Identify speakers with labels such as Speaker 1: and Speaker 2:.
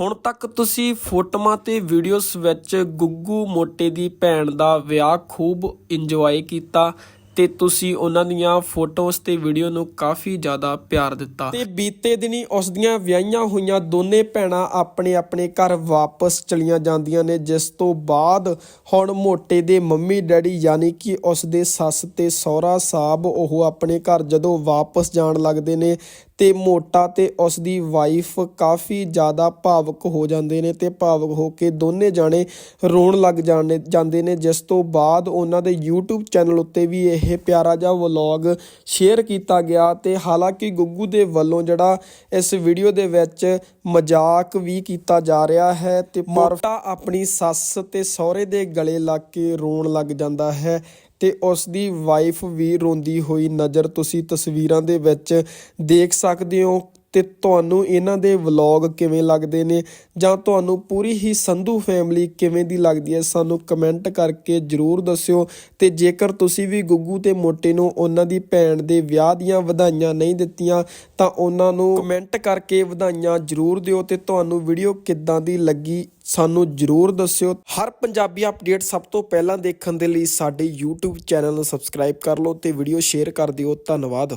Speaker 1: ਹੁਣ ਤੱਕ ਤੁਸੀਂ ਫੋਟੋਆਂ ਤੇ ਵੀਡੀਓਜ਼ ਵਿੱਚ ਗੁੱਗੂ ਮੋਟੇ ਦੀ ਭੈਣ ਦਾ ਵਿਆਹ ਖੂਬ ਇੰਜੋਏ ਕੀਤਾ। ਤੇ ਤੁਸੀਂ ਉਹਨਾਂ ਦੀਆਂ ਫੋਟੋਜ਼ ਤੇ ਵੀਡੀਓ ਨੂੰ ਕਾਫੀ ਜ਼ਿਆਦਾ ਪਿਆਰ ਦਿੱਤਾ। ਤੇ ਬੀਤੇ ਦਿਨੀ ਉਸ ਦੀਆਂ ਵਿਆਹੀਆਂ ਹੋਈਆਂ ਦੋਨੇ ਭੈਣਾਂ ਆਪਣੇ ਆਪਣੇ ਘਰ ਵਾਪਸ ਚਲੀਆਂ ਜਾਂਦੀਆਂ ਨੇ, ਜਿਸ ਤੋਂ ਬਾਅਦ ਹੁਣ ਮੋਟੇ ਦੇ ਮੰਮੀ ਡੈਡੀ ਯਾਨੀ ਕਿ ਉਸ ਦੇ ਸੱਸ ਤੇ ਸਹੁਰਾ ਸਾਹਿਬ ਉਹ ਆਪਣੇ ਘਰ ਜਦੋਂ ਵਾਪਸ ਜਾਣ ਲੱਗਦੇ ਨੇ ਤੇ ਮੋਟਾ ਤੇ ਉਸ ਦੀ ਵਾਈਫ ਕਾਫੀ ਜ਼ਿਆਦਾ ਭਾਵੁਕ ਹੋ ਜਾਂਦੇ ਨੇ ਤੇ ਭਾਵਕ ਹੋ ਕੇ ਦੋਨੇ ਜਾਣੇ ਰੋਣ ਲੱਗ ਜਾਂਦੇ ਨੇ, ਜਿਸ ਤੋਂ ਬਾਅਦ ਉਹਨਾਂ ਦੇ YouTube ਚੈਨਲ ਉੱਤੇ ਵੀ ਇਹ ਇਹ ਪਿਆਰਾ ਜਿਹਾ ਵਲੌਗ ਸ਼ੇਅਰ ਕੀਤਾ ਗਿਆ ਤੇ ਹਾਲਾਂਕਿ ਗੁੱਗੂ ਦੇ ਵੱਲੋਂ ਜਿਹੜਾ ਇਸ ਵੀਡੀਓ ਦੇ ਵਿੱਚ ਮਜ਼ਾਕ ਵੀ ਕੀਤਾ ਜਾ ਰਿਹਾ ਹੈ ਤੇ ਮੋਟਾ ਆਪਣੀ ਸੱਸ ਤੇ ਸਹੁਰੇ ਦੇ ਗਲੇ ਲੱਗ ਕੇ ਰੋਣ ਲੱਗ ਜਾਂਦਾ ਹੈ ਤੇ ਉਸ ਦੀ ਵਾਈਫ ਵੀ ਰੋਂਦੀ ਹੋਈ ਨਜ਼ਰ ਤੁਸੀਂ ਤਸਵੀਰਾਂ ਦੇ ਵਿੱਚ ਦੇਖ ਸਕਦੇ ਹੋ ਤੇ ਤੁਹਾਨੂੰ ਇਹਨਾਂ ਦੇ ਵਲੌਗ ਕਿਵੇਂ ਲੱਗਦੇ ਨੇ? ਜਾਂ ਤੁਹਾਨੂੰ ਪੂਰੀ ਹੀ ਸੰਧੂ ਫੈਮਿਲੀ ਕਿਵੇਂ ਦੀ ਲੱਗਦੀ ਹੈ? ਸਾਨੂੰ ਕਮੈਂਟ ਕਰਕੇ ਜਰੂਰ ਦੱਸਿਓ। ਤੇ ਜੇਕਰ ਤੁਸੀਂ ਵੀ ਗੁੱਗੂ ਤੇ ਮੋਟੇ ਨੂੰ ਉਹਨਾਂ ਦੀ ਭੈਣ ਦੇ ਵਿਆਹ ਦੀਆਂ ਵਧਾਈਆਂ ਨਹੀਂ ਦਿੱਤੀਆਂ, ਤਾਂ ਉਹਨਾਂ ਨੂੰ ਕਮੈਂਟ ਕਰਕੇ ਵਧਾਈਆਂ ਜਰੂਰ ਦਿਓ ਤੇ ਤੁਹਾਨੂੰ ਵੀਡੀਓ ਕਿੱਦਾਂ ਦੀ ਲੱਗੀ ਸਾਨੂੰ ਜਰੂਰ ਦੱਸਿਓ। ਹਰ ਪੰਜਾਬੀ ਅਪਡੇਟ ਸਭ ਤੋਂ ਪਹਿਲਾਂ ਦੇਖਣ ਦੇ ਲਈ ਸਾਡੇ YouTube ਚੈਨਲ ਨੂੰ ਸਬਸਕ੍ਰਾਈਬ ਕਰ ਲਓ ਤੇ ਵੀਡੀਓ ਸ਼ੇਅਰ ਕਰ ਦਿਓ। ਧੰਨਵਾਦ।